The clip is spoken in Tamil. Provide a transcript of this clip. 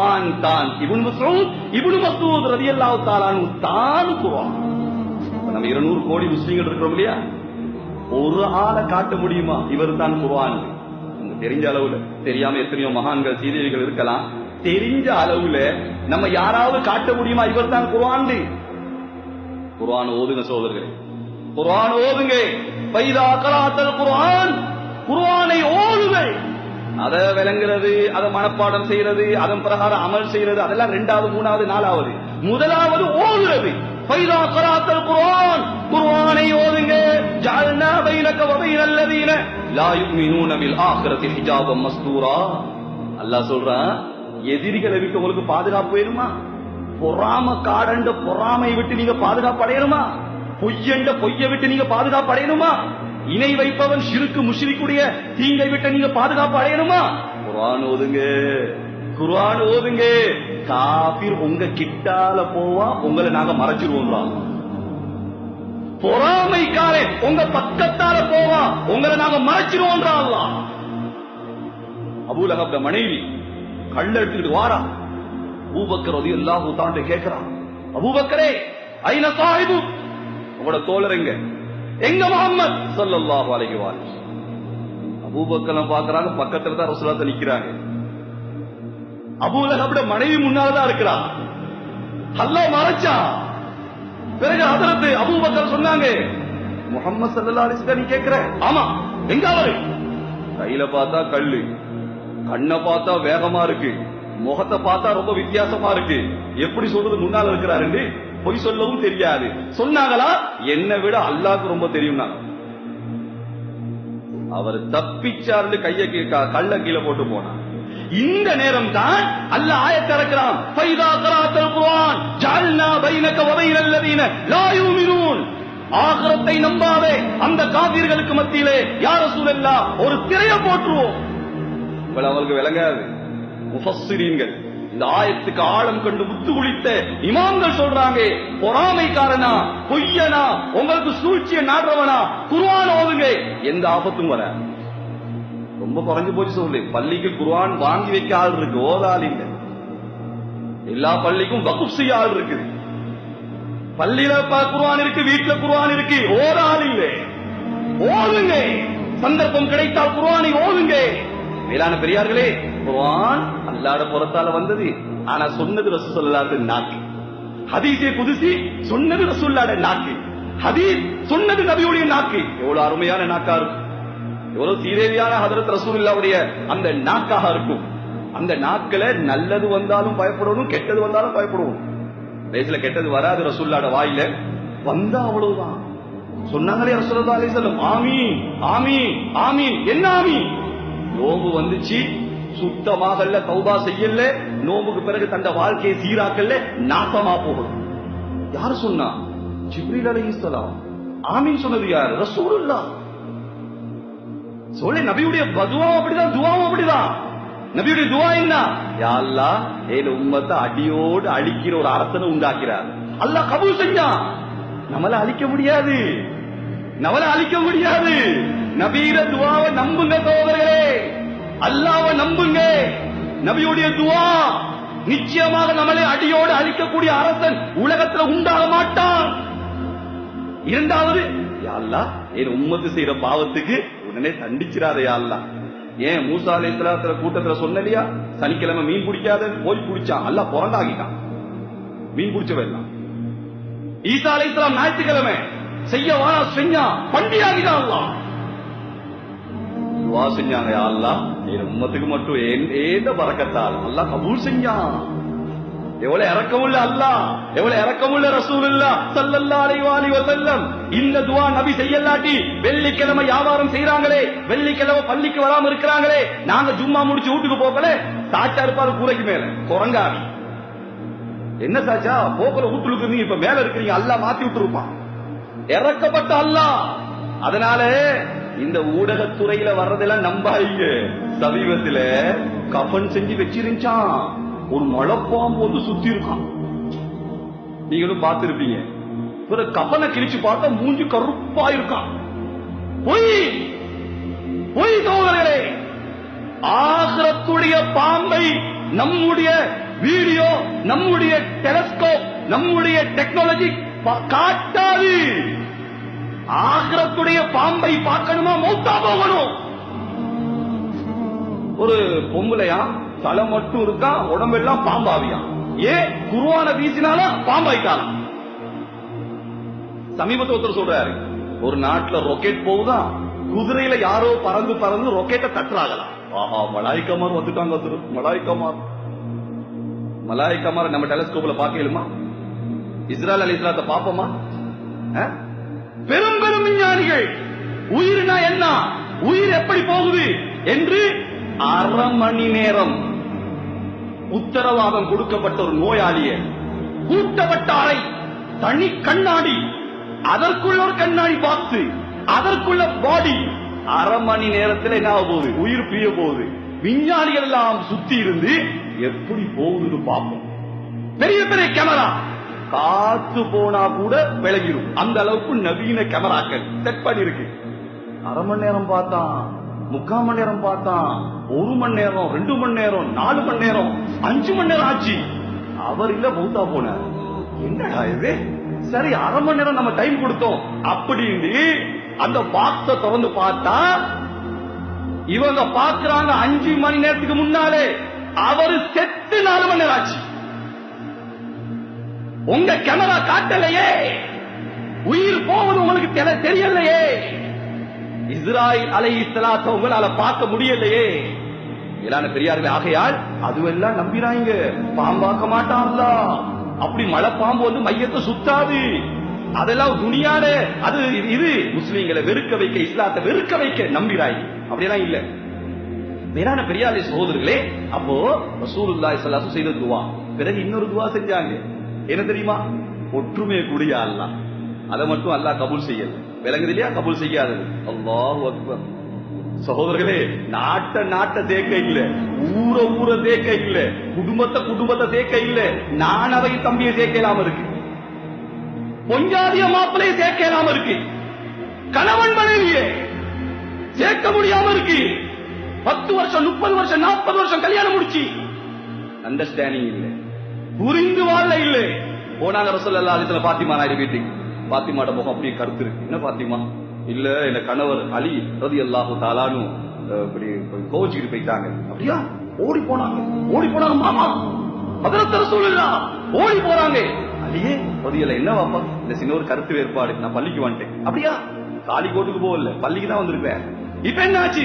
தான் தான். இப்னு மசூத் இப்னு மசூத் ரதி தஆலா அன்ஹு தான் குர்ஆன் நம்ம 200 கோடி முஸ்லீம்கள் இருக்கிறோம் இல்லையா? ஒரு ஆளை காட்ட முடியுமா? இவர் தான் குர்ஆன் தெரிஞ்ச அளவுல தெரியாம எத்தனையோ மகான்கள் சீதேவிகள் இருக்கலாம். தெரிஞ்ச அளவுல நம்ம யாராவது காட்ட முடியுமா? இவர் தான் குர்ஆன் குர்ஆன் ஓதுங்க சோதரர்களே குர்ஆன் ஓதுங்க. பைதா கலாத்தல் குர்ஆன். அதை விளங்குறது அதை மனப்பாடம் செய்யறது அதன் பிரகாரம் அமல் செய்யறது அதெல்லாம் ரெண்டாவது மூணாவது நாலாவது. முதலாவது ஓதுறது. பைதா கராத்தல் குர்ஆன். குர்ஆனை ஓதுங்க. ஜஅல்னா பைனக வ பைனல் லதீன லா யுமினூன பில் ஆখিরাতি ஹிஜாபம் மஸ்தூரா. அல்லாஹ் சொல்றான் எதிரிகளை விட்டு உங்களுக்கு பாதுகாப்பு வேணுமா? பொறாம காடண்ட பொறாமை விட்டு நீங்க பாதுகாப்பு அடையணுமா பொய்யண்ட பொய்ய விட்டு நீங்க பாதுகாப்பு அடையணுமா இணை வைப்பவன் சிறுக்கு முஷிரிக்குடைய தீங்கை விட்டு நீங்க பாதுகாப்பு அடையணுமா? குரான் ஓதுங்க. குர்ஆன் ஓதுங்க. காபிர் உங்க கிட்டால போவா உங்களை நாங்க மறைச்சிருவோம் பொறாமைக்காரே உங்க பக்கத்தால போவா உங்களை நாங்க மறைச்சிருவோம் அல்லாஹ். அபூலகப்ட மனைவி கள்ள எடுத்துக்கிட்டு வாரா அபூபக்கர் அது எல்லா தாண்ட கேட்கிறான் அபூபக்கரே ஐநா சாஹிபு? உங்களோட தோழர் எங்க எங்க முகம்மது? ஸல்லல்லாஹு அலைஹி வஸல்லம். பாக்குறாங்க பக்கத்துல தான் ரசூலுல்லாஹ் நிக்கிறாங்க. அபூலகப்ட மனைவி முன்னாலதான் இருக்கிறா. அல்லாஹ் மறைச்சா பிறகு அதரத்து அபூபக்கர் சொன்னாங்க முகம்மது சல்லா அலிஸ்தான் நீ கேட்கிற? ஆமா. எங்க அவரு? கையில பார்த்தா கல்லு. கண்ணை பார்த்தா வேகமா இருக்கு. முகத்தை பார்த்தா ரொம்ப வித்தியாசமா இருக்கு. எப்படி சொல்றது முன்னால இருக்கிறாரு பொய் சொல்லவும் தெரியாது. சொன்னாங்களா? என்னை விட அல்லாக்கு ரொம்ப தெரியும் அவர் தப்பிச்சாருன்னு கைய கள்ள கீழே போட்டு போனார். இந்த நேரம் தான் அல்ல ஆயத் இறக்குறான் கராத்தல் குர்ஆன். ஜஅல்னா பைனக வ லா யூமினூன். நம்பாதே. அந்த காவிர்களுக்கு மத்தியிலே யார சூழல்லா ஒரு திரைய போட்டுருவோம் இவ்வளவு விளங்காது. முஃபஸ்ஸிரீன்கள். இந்த ஆயத்துக்கு ஆழம் கண்டு முத்து குளித்த இமாம்கள் சொல்றாங்க பொறாமைக்காரனா பொய்யனா உங்களுக்கு சூழ்ச்சியை நாடுறவனா குருவான் ஓதுங்க. எந்த ஆபத்தும் வர. ரொம்ப குறைஞ்சு போச்சு சொல்லு. பள்ளிக்கு குருவான் வாங்கி வைக்க ஆள் இருக்கு ஓதால் இல்ல. எல்லா பள்ளிக்கும் வகுப் செய்ய ஆள் இருக்குது பள்ளியில குருவான் இருக்கு வீட்டுல குருவான் இருக்கு ஓதாள் இல்ல. ஓதுங்க. சந்தர்ப்பம் கிடைத்தால் குருவானை ஓதுங்க. மேலான பெரியார்களே குருவான் அல்லாட புறத்தால வந்தது. ஆனா சொன்னது ரசூலுல்லாஹ்வுடைய நாக்கு. ஹதீஸே குதிசி சொன்னது ரசூல்லாட நாக்கு. ஹதீஸ் சொன்னது நபியுடைய நாக்கு. எவ்வளவு அருமையான நாக்கா இருக்கும். எவ்வளவு சீரேவியான ஹதரத் ரசூல்லாவுடைய அந்த நாக்காக இருக்கும். அந்த நாக்குல நல்லது வந்தாலும் பயப்படணும் கெட்டது வந்தாலும் பயப்படுவோம் வயசுல கெட்டது வராது ரசூல்லாட வாயில. வந்தா அவ்வளவுதான். சொன்னாங்களே ரசூல்லா அலைஹி வஸல்லம் ஆமீன் ஆமீன் ஆமீன் என்ன ஆமீன்? நோம்பு வந்துச்சு. சுத்தமாக தௌபா செய்யல நோம்புக்கு பிறகு தந்த வாழ்க்கையை சீராக்கல்ல நாசமா போகணும். யார் சொன்னா? ஜிப்ரீல் இஸ்லாம் ஆமீன் சொன்னது யார்? ரசூலுல்லா சொல்லு நபியுடைய பதுவாவும் அப்படிதான் துவாவும் அப்படிதான். நபியுடைய துவா என்ன? யா அல்லாஹ் ஏல உம்மத்தை அடியோடு அழிக்கிற ஒரு அரசனை உண்டாக்கிறார். அல்ல கபூல் செஞ்சான். நம்மள அழிக்க முடியாது. நம்மள அழிக்க முடியாது. நபீர துவாவை நம்புங்க அல்லாஹ்வை நம்புங்க. நபியுடைய துவா நிச்சயமாக நம்மளை அடியோடு அழிக்கக்கூடிய அரசன் உலகத்துல உண்டாக மாட்டான். இரண்டாவது யாழ்லா என் உம்மத்து செய்யற பாவத்துக்கு உடனே தண்டிச்சிடாத யாழ்லா ஏன் மூசா அலைஹிஸ்ஸலாத்துல கூட்டத்துல சொன்னலையா சனிக்கிழமை மீன் பிடிக்காத போய் பிடிச்சான். அல்ல பிறந்தாகிட்டான் மீன் பிடிச்சவன் ஈசா ஈசா இஸ்லாம் ஞாயிற்றுக்கிழமை செய்ய வானா செஞ்சா பண்டிகாகிதான் துவா செஞ்சாங்க அல்லா அல்லாஹ். என் உம்மத்துக்கு மட்டும் ஏந்த பறக்கத்தால்? அல்லா கபூல் செஞ்சான். எவ்வளவு இறக்கமுள்ள அல்லாஹ். எவ்வளவு இறக்கமுள்ள ரசூலுல்லா ஸல்லல்லாஹு அலைஹி வசல்லம் இந்த துவா நபி செய்யலாட்டி வெள்ளிக்கிழமை வியாபாரம் செய்யறாங்களே வெள்ளிக்கிழமை பள்ளிக்கு வராம இருக்கிறாங்களே நாங்க ஜும்மா முடிச்சு வீட்டுக்கு போகல சாச்சா இருப்பாரு கூரைக்கு மேல குரங்காவி. என்ன சாச்சா? போக்குற வீட்டுக்கு இருந்தீங்க இப்ப மேல இருக்கிறீங்க அல்லா மாத்தி விட்டுருப்பான். இறக்கப்பட்ட அல்லாஹ். அதனால இந்த ஊடகத்துறையில வர்றதெல்லாம் நம்பாதீங்க. சமீபத்துல கஃபன் செஞ்சு வச்சிருந்துச்சான் ஒரு மழைப்பாம்பு வந்து சுத்தி இருக்கான். நீங்களும் பார்த்திருப்பீங்க. ஒரு கஃனை கிழிச்சு பார்த்தா மூஞ்சி கருப்பா இருக்கான் பொய்! பொய் தோழர்களே ஆகிரத்துடைய பாம்பை நம்முடைய வீடியோ நம்முடைய டெலஸ்கோப் நம்முடைய டெக்னாலஜி காட்டாது! ஆகிரத்துடைய பாம்பை பார்க்கணுமா? மௌத்தா போகணும். ஒரு பொம்பளையா தலை மட்டும் இருக்கா உடம்பெல்லாம் பாம்பாவியா? ஏன் குருவான வீசினால பாம்பாயிட்டாலாம் சமீபத்து ஒருத்தர் சொல்றாரு ஒரு நாட்டுல ரொக்கெட் போகுதா? குதிரையில யாரோ பறந்து பறந்து ரொக்கெட்டை தட்டுறாங்களாம் ஆஹா மலாய்க்கமார் வந்துட்டாங்க திரு மலாய்க்கமார் மலாய்க்கமார் நம்ம டெலஸ்கோப்ல பாக்கலுமா இஸ்ராயல் அலி இஸ்லாத்தை பாப்போமா அஹ்? பெரும் பெரும் விஞ்ஞானிகள் உயிர்னா என்ன? உயிர் எப்படி போகுது? என்று அரை மணி நேரம் உத்தரவாதம் கொடுக்கப்பட்ட ஒரு நோயாளிய கூட்டப்பட்ட அறை தனி கண்ணாடி அதற்குள்ள ஒரு கண்ணாடி பாக்ஸ் அதற்குள்ள பாடி அரை மணி நேரத்தில் என்ன ஆக போகுது? உயிர் பிரிய போகுது. விஞ்ஞானிகள் எல்லாம் சுத்தி இருந்து எப்படி போகுதுன்னு பார்ப்போம். பெரிய பெரிய கேமரா காத்து போனா கூட விளங்கிடும் அந்த அளவுக்கு நவீன கேமராக்கள் செட் பண்ணிருக்கு. அரை மணி நேரம் பார்த்தான். முக்கால் மணி நேரம் பார்த்தான். ஒரு மணி நேரம் ரெண்டு மணி நேரம் நாலு மணி நேரம் அஞ்சு மணி நேரம் ஆச்சு. அவர் இல்ல மௌத்தா போனார். என்னடா இது? சரி அரை மணி நேரம் நம்ம டைம் கொடுத்தோம். அப்படின்னு அந்த பாக்ஸ திறந்து பார்த்தா இவங்க பாக்குறாங்க அஞ்சு மணி நேரத்துக்கு முன்னாலே. அவரு செத்து நாலு மணி நேரம் ஆச்சு. உங்க கேமரா காட்டலையே. உயிர் போவது உங்களுக்கு தெரியலையே இஸ்ராயில் அலை இஸ்லாத்த உங்களால பார்க்க முடியலையே. இலான பெரியார்கள் ஆகையால் அதுவெல்லாம் நம்பினாங்க பாம்பாக்க மாட்டான்ல அப்படி மழை பாம்பு வந்து மையத்தை சுத்தாது. அதெல்லாம் துணியான அது இது- இது முஸ்லீம்களை வெறுக்க வைக்க இஸ்லாத்தை வெறுக்க வைக்க நம்பினாய். அப்படியெல்லாம் இல்ல. மேலான பெரியாரை சகோதரர்களே அப்போ ரசூலுல்லாஹி ஸல்லல்லாஹு செய்த துவா. பிறகு இன்னொரு துவா செஞ்சாங்க. என்ன தெரியுமா? ஒற்றுமை கூடிய அல்லா அதை மட்டும் அல்லா கபூல் செய்யல. விளங்குது இல்லையா? கபூல் செய்யாதது. அல்லாஹ் அக்பர். சகோதரர்களே நாட்ட நாட்ட தேக்க இல்ல. ஊர ஊர தேக்க இல்ல. குடும்பத்தை குடும்பத்தை தேக்க இல்ல. நானவை தம்பியை சேர்க்க இருக்கு. பொஞ்சாதிய மாப்பிளையை சேர்க்க இல்லாம இருக்கு. கணவன் மனைவியே சேர்க்க முடியாம இருக்கு. பத்து வருஷம் முப்பது வருஷம் நாற்பது வருஷம் கல்யாணம் முடிச்சு. அண்டர்ஸ்டாண்டிங் இல்ல. புரிந்து வாழ இல்லை. போனாங்க ரசோல்லா அலிஸ்ல பாத்திமா நாயுடு வீட்டுக்கு. பாத்திமாட முகம் அப்படியே கருத்து இருக்கு. என்ன பாத்திமா? இல்ல என் கணவர் அலி ரதி அல்லாஹு தாலானு இப்படி கோவிச்சுக்கிட்டு போயிட்டாங்க. அப்படியா? ஓடி போனாங்க. ஓடி போனாங்க மாமா. மதரத்த ரசூலுல்லா. ஓடி போறாங்க. அலியே ரதியல்ல என்ன வாப்பா இந்த சின்ன ஒரு கருத்து வேறுபாடு. நான் பள்ளிக்கு வந்துட்டேன். அப்படியா? காலி கோட்டுக்கு போகல. பள்ளிக்கு தான் வந்திருப்பேன். இப்ப என்ன ஆச்சு